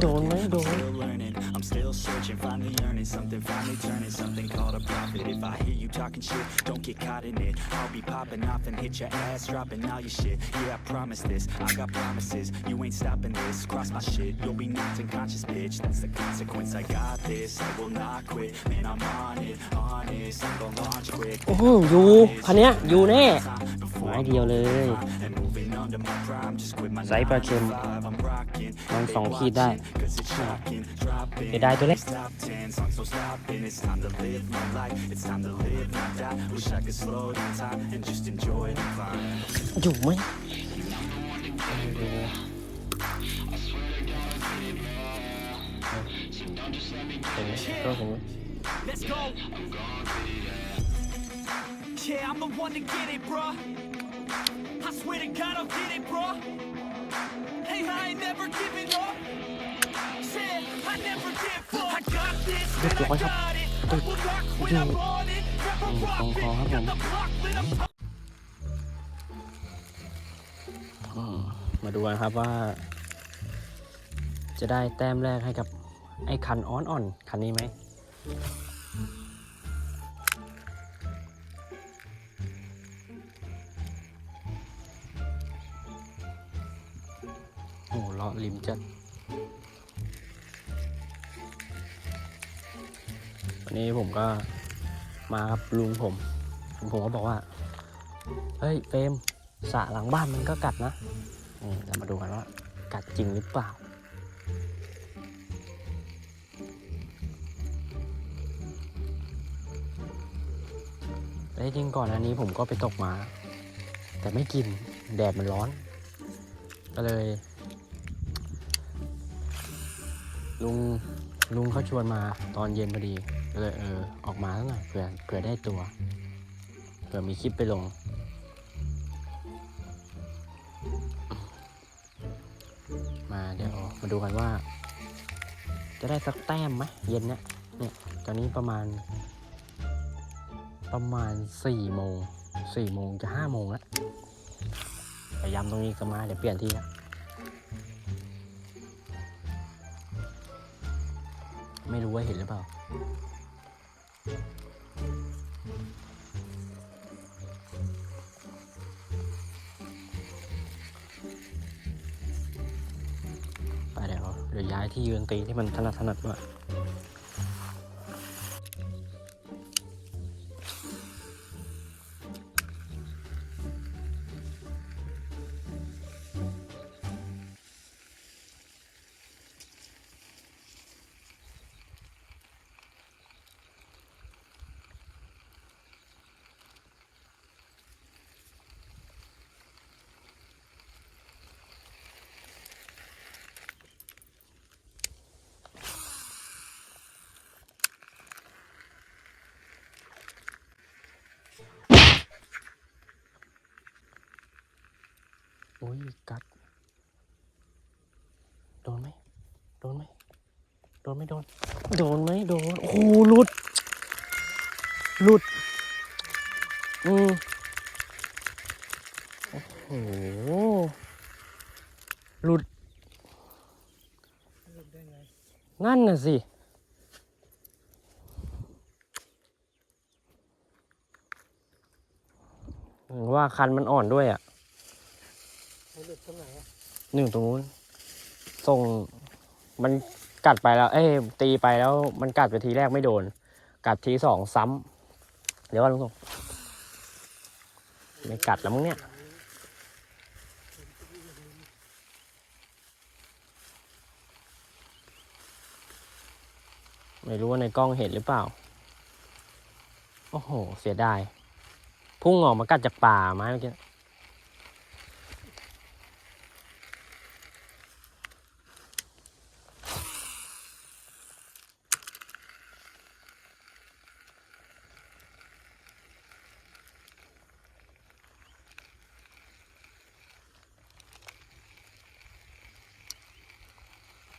โดน working, ไหมโด I'm น still learning. I'm still searching, finally earning something, finally turning something called a profit. If I hear you talking shit, don't get caught in it. I'll be popping off and hit your ass, dropping all your shit. Yeah, I promise this. I got promises. You ain't stopping this. Cross my shit, you'll be knocked unconscious, bitch. That's the consequence. I got this. I will not quit. Man, I'm on it, honest. I'm gonna launch quick. โอ้โหอยู่คันเนี้ยอยู่แน่ไม้เดียวเลย And moving under my prime, just quit my ไซส์ปลาเค็ม vibe. I'm rocking. มันสองขีดได้ Cause it's shocking, dropping. เสียดายตัวเล็ก Top 10 songs, so stopping. It's time to live my life. It's time to live, not die. Wish I could slow down time and just enjoy the climb. อยู่ไหมเห็นไหมก็เห็นไหม Let's go. Yeah, I'm the one to get it, bruh. I swear to God, I'll get it, bruh. Hey, I ain't never giving เรียวร้อครับตึกยิงของคอครับผมมาดูกันครับว่า จะได้แต้มแรกให้กับไอ้คันอ้อนอ่อนคันนี้ไหมโอ้เลาะริมจัด วันนี้ผมก็มาครับลุงผมลุงผมก็บอกว่า เฮ้ยเฟรมสระหลังบ้านมันก็กัดนะนี่เรามาดูกันว่า กัดจริงหรือเปล่าแต่จริงก่อนอันนี้ผมก็ไปตกมา แต่ไม่กินแดดมันร้อน ก็เลย ลุงลุงเขาชวนมาตอนเย็นพอดี ก็เลยเออออกมาแล้วหน่อยเผื่อเผื่อได้ตัวเผื่อมีคลิปไปลง มาเดี๋ยวมาดูกันว่า จะได้สักแต้มไหมเย็นเนี้ยเนี่ยตอนนี้ประมาณ ประมาณสี่โมงสี่โมงจะห้าโมงแล้วแต่ย้ำตรงนี้ก็มาเดี๋ยวเปลี่ยนที่ละไม่รู้ว่าเห็นหรือเปล่า ไปเดี๋ยวเดี๋ยวย้ายที่ยืนตีที่มันถนัดถนัดด้วย โอ้ยกัด โดนไหมโดนไหมโดนไม่โดน โดนไหมโดน โอ้โหหลุด หลุด อืมโอ้โหหลุด นั่นน่ะสิ ว่าคันมันอ่อนด้วยอะ หนึ่งตรงนู้นส่งมันกัดไปแล้ว เอ้ยตีไปแล้ว มันกัดไปทีแรกไม่โดน กัดทีสองซ้ำเดี๋ยวว่าลุงส่งไม่กัดแล้วมั้งเนี่ยไม่รู้ว่าในกล้องเห็นหรือเปล่า โอ้โห เสียดาย พุ่งออกมากัดจากป่าไม้เมื่อกี้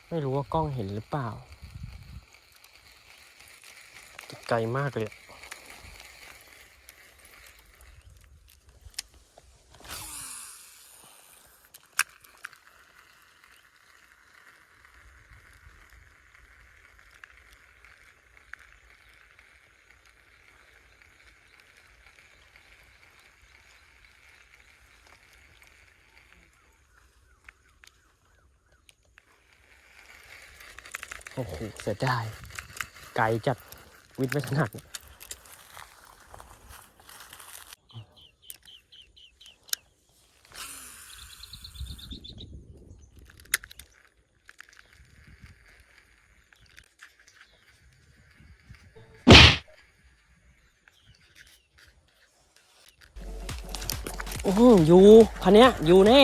ไม่รู้ว่ากล้องเห็นหรือเปล่าไกลมากเลย โอ้โหเสียดายไกลจัดวิทย์ไม่ถนัดอื้อหือยู่คันนี้ยอยู่แน่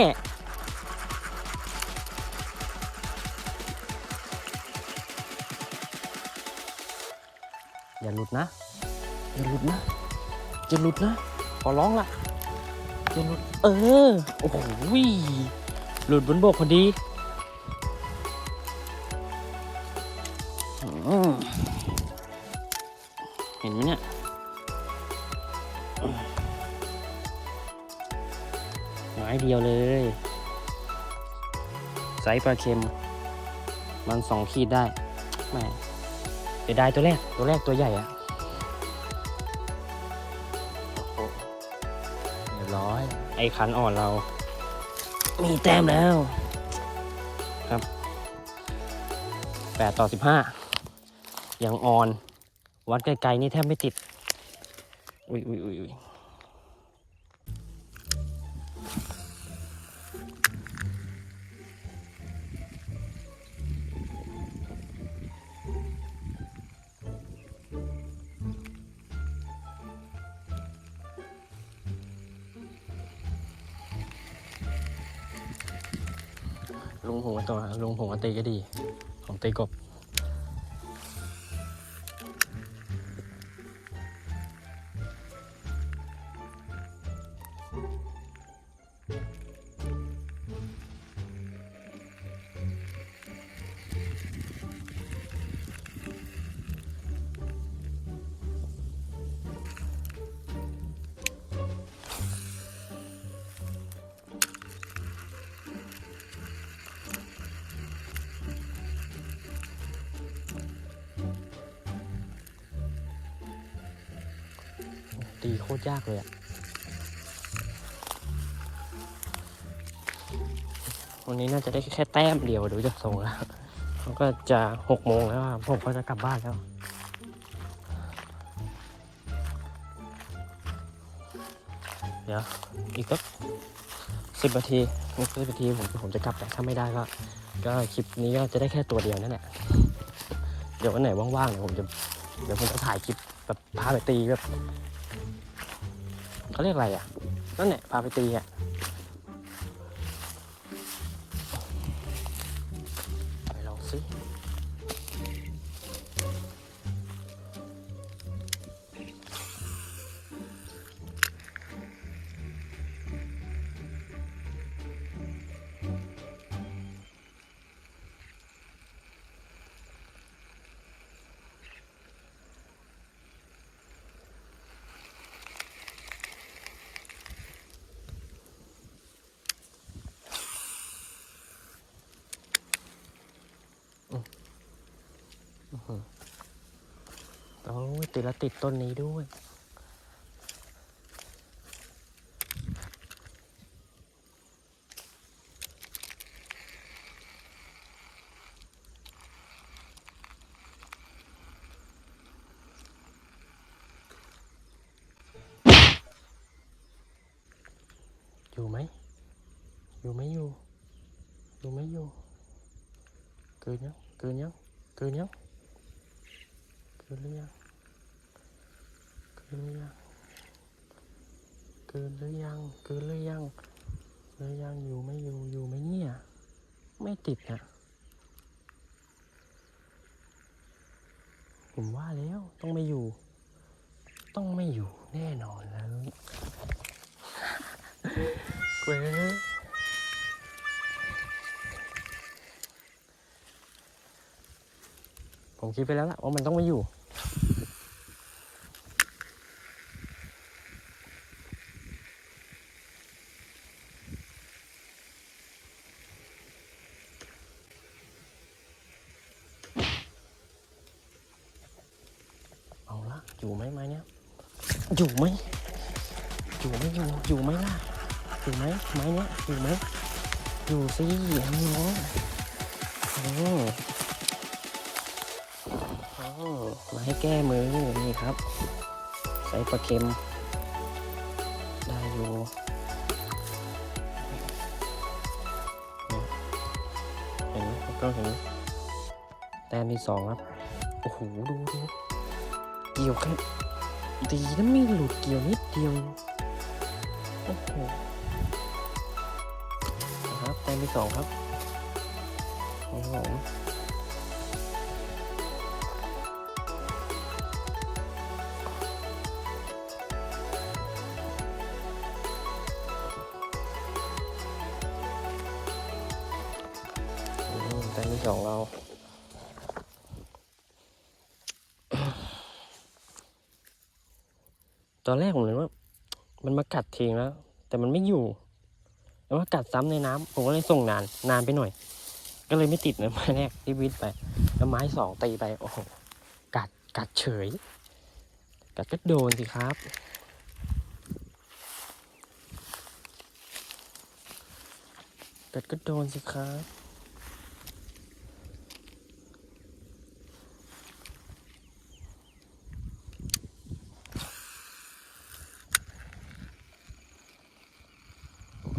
นะ อย่าหลุดนะอย่าหลุดนะ ขอร้องละอย่าหลุด เออ โอ้โหหลุดบนบกพอดีเห็นไหมเนี่ยไม้เดียวเลยไซส์ปลาเค็ม มันสองขีดได้แม่เดี๋ยวได้ตัวแรก ตัวแรกตัวใหญ่อะ อยไอ้คันอ่อนเรา มีแต้มแล้ว ครับแปดต่อสิบห้ายังอ่อน วัดไกลๆนี่แทบไม่ติด อุ้ยอุ้ยอุ้ย ลุงผมก็ตีก็ดี ผมตีกบ ตีโคตรยากเลยอะวันนี้น่าจะได้แค่แต้มเดียวเดูจากทรงแล้วมันก็จะหกโมงแล้วผมก็จะกลับบ้านแล้วเดี๋ยวอีกสักสิบนาทีอีกสิบนาทีผมผมจะกลับแต่ถ้าไม่ได้ก็ ก็คลิปนี้ก็จะได้แค่ตัวเดียวนั่นแหละ เดี๋ยววันไหนว่างๆเดี๋ยวผมจะ เดี๋ยวผมจะถ่ายคลิปแบบพาไปตีแบบ เขาเรียกอะไรอะ นั่นแหละพาไปตีอะ โอ้ยติดแล้วติดต้นนี้ด้วย อยู่ไหม อยู่ไหมอยู่ อยู่ไหมอยู่เกินยังเกิ นยังเกินยังเกินหรือยังเกินหรือยังเกินหรือยังเกินหรือยังหรือยังอยู่ไม่อยู่อยู่ไหมเนี่ย ไม่ติดนะผมว่าแล้วต้องไม่อยู่ ต้องไม่อยู่แน่นอนแล้วเว้ยผมคิดไปแล้วล่ะว่ามันต้องไม่อยู่ เอาละอยู่ไหมไม้เนี้ย อยู่ไหมอยู่ไหมอยู่อยู่ไหมล่ะอยู่ไหมไม้เนี้ยอยู่ไหมอยู่สิน้องโอ้มาให้แก้มือนี่ครับ ใส่ปลาเค็ม ได้อยู่เห็นไหมก็เห็นแต้มที่สองครับ โอ้โห ดูดูเกี่ยวแค่ ดีนะไม่หลุดเกี่ยวนิดเดียว โอ้โหครับแต้มที่สองครับโอ้โหแต้มที่สองเรา ตอนแรกผมเลยว่า มันมากัดทิ้งแล้ว แต่มันไม่อยู่ แล้วว่ากัดซ้ำในน้ำผมก็เลยส่งนานนานไปหน่อย ก็เลยไม่ติดนะไม้แรกที่วิทย์ไปแล้วไม้สองตีไปโอ้โหกัดกัดเฉย กัดก็โดนสิครับกัดก็โดนสิครับ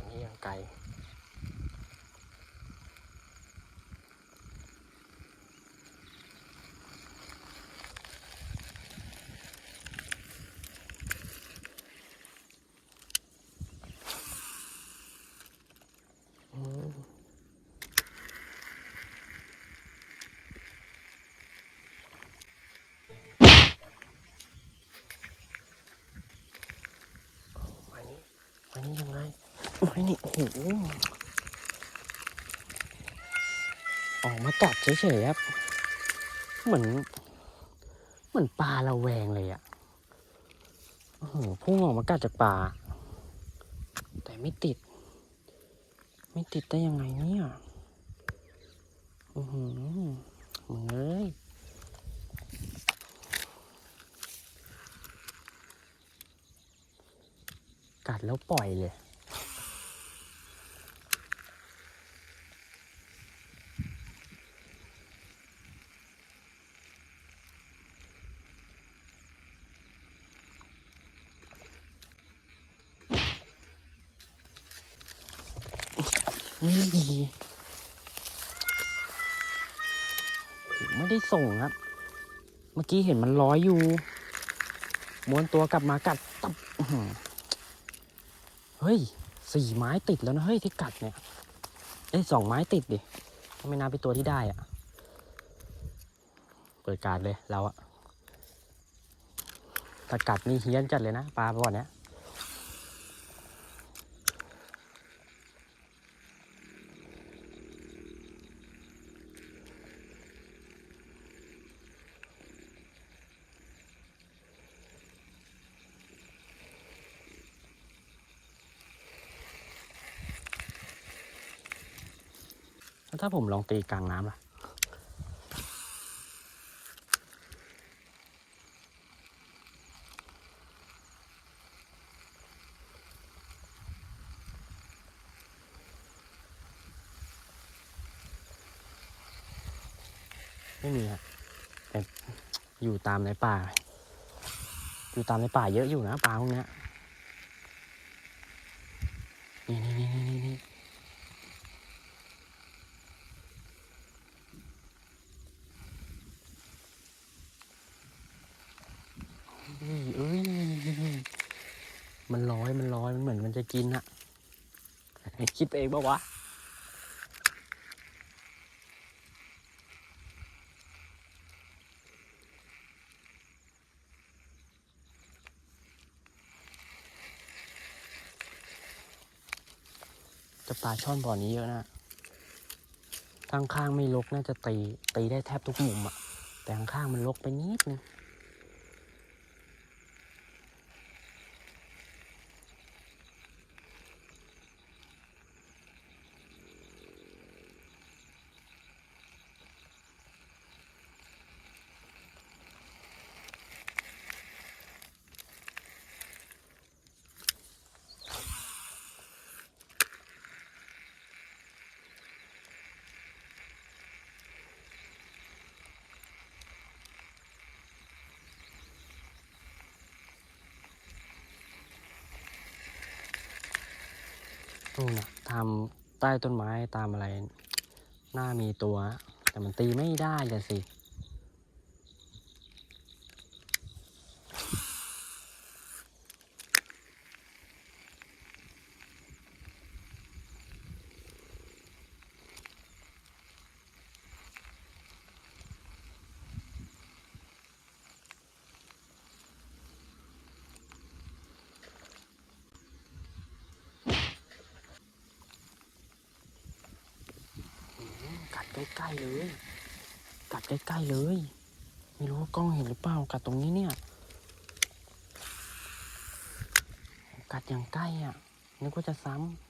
นี่ยังไกล อืมมานี่มานี่ยังไงมา นี่โอ้โหออกมากัดเฉยๆครับ เหมือน เหมือนปลาระแวงเลยอะ่ะโอ้โหพุ่งออกมากัดจากปลาแต่ไม่ติด ไม่ติดได้ยังไงเนี่ยอือหือมึงเอ้ยกัดแล้วปล่อยเลย ไม่ดีไม่ได้ส่งครับ เมื่อกี้เห็นมันร้อยอยู่ ม้วนตัวกลับมากัดตับเฮ้ยสี่ไม้ติดแล้วนะเฮ้ยที่กัดเนี่ยเอ้ยสองไม้ติดดิไม่นับเป็นตัวที่ได้อะเปิดการเลยเราอะถ้ากัดนี่เฮี้ยนจัดเลยนะปลาบ่อเนี้ย ถ้าผมลองตีกลางน้ำล่ะ ไม่มีครับแต่อยู่ตามในป่า อยู่ตามในป่าเยอะอยู่นะปลาพวกนี้นี่นี่นี่นี่ นี่เอ้ย มันลอยมันเหมือนมันจะกินอะคิดไปเองปะวะจะปลาช่อนบ่อนี้เยอะนะข้างข้างๆไม่ลกน่าจะตีตีได้แทบทุกมุมอะแต่ข้างข้างมันลกไปนิดนึง นู่นนะตามใต้ต้นไม้ตามอะไร หน้ามีตัว แต่มันตีไม่ได้เลยสิ กัด ใกล้ๆเลย กัดใกล้ๆเลย ไม่รู้ว่ากล้องเห็นหรือเปล่ากัดตรงนี้เนี่ย กัดอย่างใกล้อะนึกว่าจะซ้ำ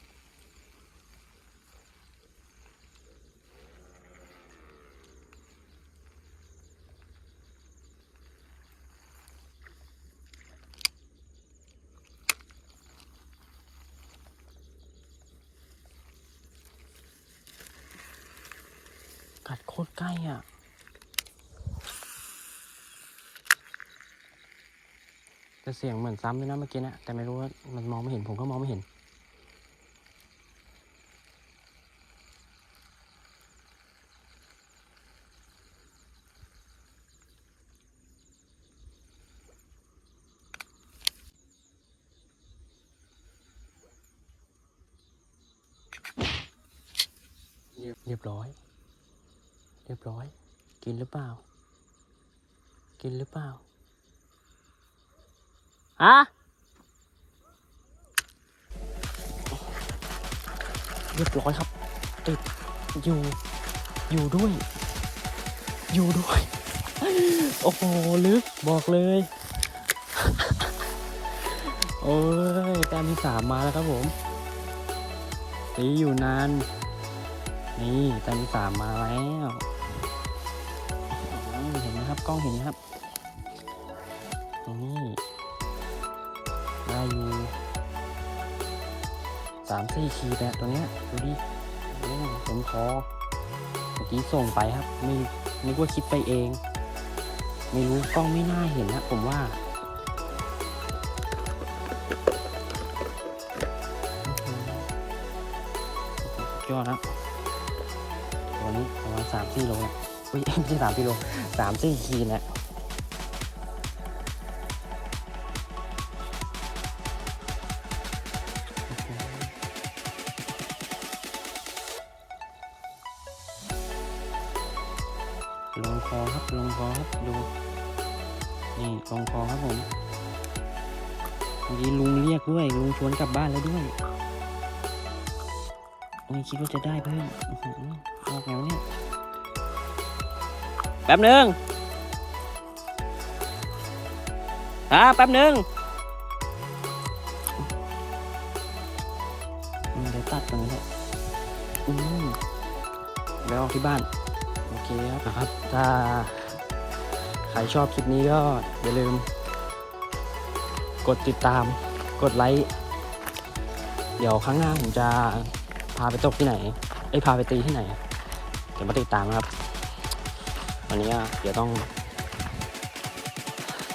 คตรใกล้อะแต่เสียงเหมือนซ้ำเลยนะเมื่อกี้นะแต่ไม่รู้ว่ามันมองไม่เห็นผมก็มองไม่เห็น เรียบร้อย เรียบร้อย กินหรือเปล่า กินหรือเปล่าฮะเรียบร้อยครับ ติดอยู่ อยู่ด้วย อยู่ด้วย โอ้โห ลึก บอกเลย โอ้ยแต้มที่สามมาแล้วครับผมตีอยู่นาน นี่แต้มที่สามมาแล้ว ครับกล้องเห็นไหมครับนี่ได้อยู่สามสี่ขีดนะตัวเนี้ยดูดิโอ้เต็มขอเมื่อกี้ส่งไปครับ ไม่นึกว่าคิดไปเอง ไม่รู้กล้องไม่น่าเห็นนะผมว่า ที่สามสี่โลสามสี่ขีดนี่ยลงคอครับลงคอครับดูนี่ลงคอครับผมเมื่อกี้ลุงเรียกด้วย ลุงชวนกลับบ้านแล้วด้วยไม่คิดว่าจะได้เพื่อนอื้อหือออกไงวเนี่ย แป๊บหนึ่งอ่าแป๊บหนึ่งอืมเดี๋ยวตัดตรงนี้แหละอืมไปออกที่บ้าน โอเคครับนะครับ ถ้าใครชอบคลิปนี้ก็อย่าลืม กดติดตาม กดไลค์ เดี๋ยวครั้งหน้าผมจะพาไปตกที่ไหน ไอ้ยพาไปตีที่ไหน เดี๋ยวมาติดตามนะครับันนี้เดี๋ยวต้อง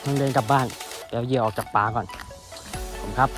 ต้องเดินกลับบ้าน เดี๋ยวเหยี่ยออกจากป่าก่อนผมครับ